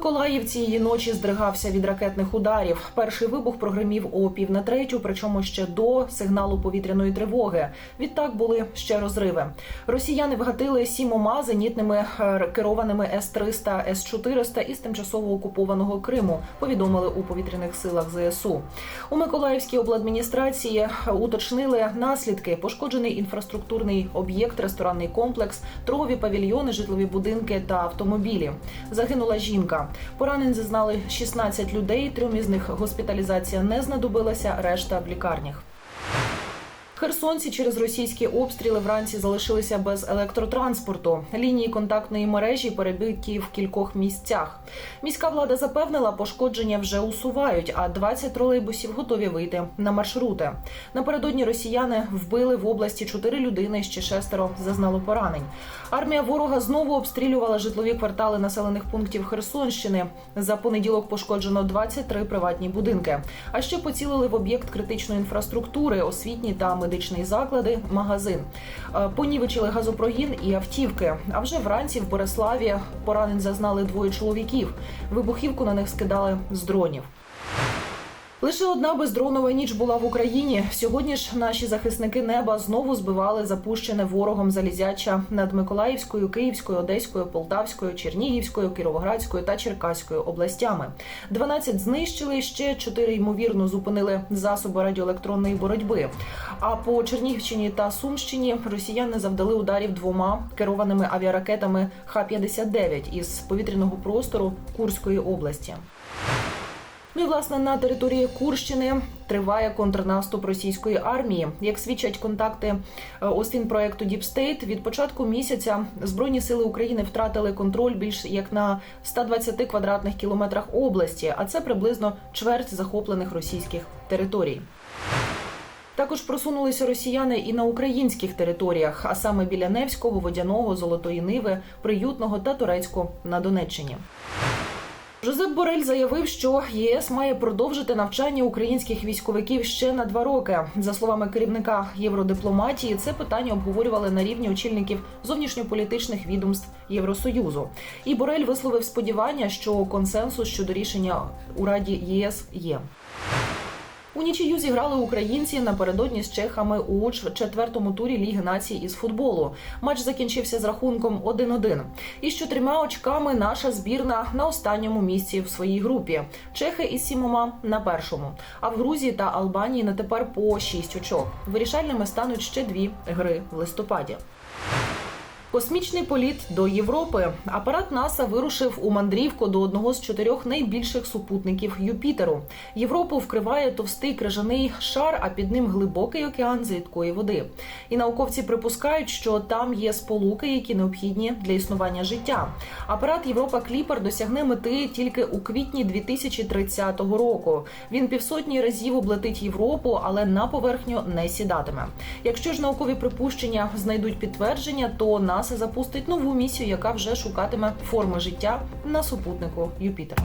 Миколаївці її ночі здригався від ракетних ударів. Перший вибух прогремів о пів на третю, причому ще до сигналу повітряної тривоги. Відтак були ще розриви. Росіяни вгатили сімома зенітними е, керованими С-300, С-400 із тимчасово окупованого Криму. Повідомили у повітряних силах ЗСУ. У Миколаївській обладміністрації е, уточнили наслідки: пошкоджений інфраструктурний об'єкт, ресторанний комплекс, торгові павільйони, житлові будинки та автомобілі. Загинула жінка. Поранень зазнали 16 людей. Трьом із них госпіталізація не знадобилася, решта в лікарнях. Херсонці через російські обстріли вранці залишилися без електротранспорту. Лінії контактної мережі перебиті в кількох місцях. Міська влада запевнила, пошкодження вже усувають, а 20 тролейбусів готові вийти на маршрути. Напередодні росіяни вбили в області чотири людини, ще шестеро зазнало поранень. Армія ворога знову обстрілювала житлові квартали населених пунктів Херсонщини. За понеділок пошкоджено 23 приватні будинки. А ще поцілили в об'єкт критичної інфраструктури, освітні та медичні заклади, магазин. Е, Понівечили газопрогін і автівки. А вже вранці в Бориславі поранень зазнали двоє чоловіків. Вибухівку на них скидали з дронів. Лише одна бездронова ніч була в Україні. Сьогодні ж наші захисники неба знову збивали запущене ворогом залізяча над Миколаївською, Київською, Одеською, Полтавською, Чернігівською, Кіровоградською та Черкаською областями. 12 знищили ще 4 ймовірно зупинили засоби радіоелектронної боротьби. А по Чернігівщині та Сумщині росіяни завдали ударів двома керованими авіаракетами Х-59 із повітряного простору Курської області. Ну і власне на території Курщини триває контрнаступ російської армії. Як свідчать контакти е, Остін проекту State, від початку місяця збройні сили України втратили контроль більш як на 120 квадратних кілометрах області, а це приблизно чверть захоплених російських територій. Також просунулися росіяни і на українських територіях, а саме біля Невського, Водяного, Золотої Ниви, Приютного та Турецьку на Донеччині. Жозеп Борель заявив, що ЄС має продовжити навчання українських військовиків ще на два роки. За словами керівника євродипломатії, це питання обговорювали на рівні очільників зовнішньополітичних відомств Євросоюзу. І Борель висловив сподівання, що консенсус щодо рішення у Раді ЄС є. У нічию зіграли українці напередодні з чехами у четвертому турі Ліги націй із футболу. Матч закінчився з рахунком 1-1. І з чотирма очками наша збірна на останньому місці в своїй групі. Чехи із сімома на першому. А в Грузії та Албанії на тепер по шість очок. Вирішальними стануть ще дві гри в листопаді. Космічний політ до Європи. Апарат НАСА вирушив у мандрівку до одного з чотирьох найбільших супутників Юпітеру. Європу вкриває товстий крижаний шар, а під ним глибокий океан з води. І науковці припускають, що там є сполуки, які необхідні для існування життя. Апарат Європа Кліпер досягне мети тільки у квітні 2030 року. Він півсотні разів облетить Європу, але на поверхню не сідатиме. Якщо ж наукові припущення знайдуть підтвердження, то НАСА запустить нову місію, яка вже шукатиме форми життя на супутнику Юпітер.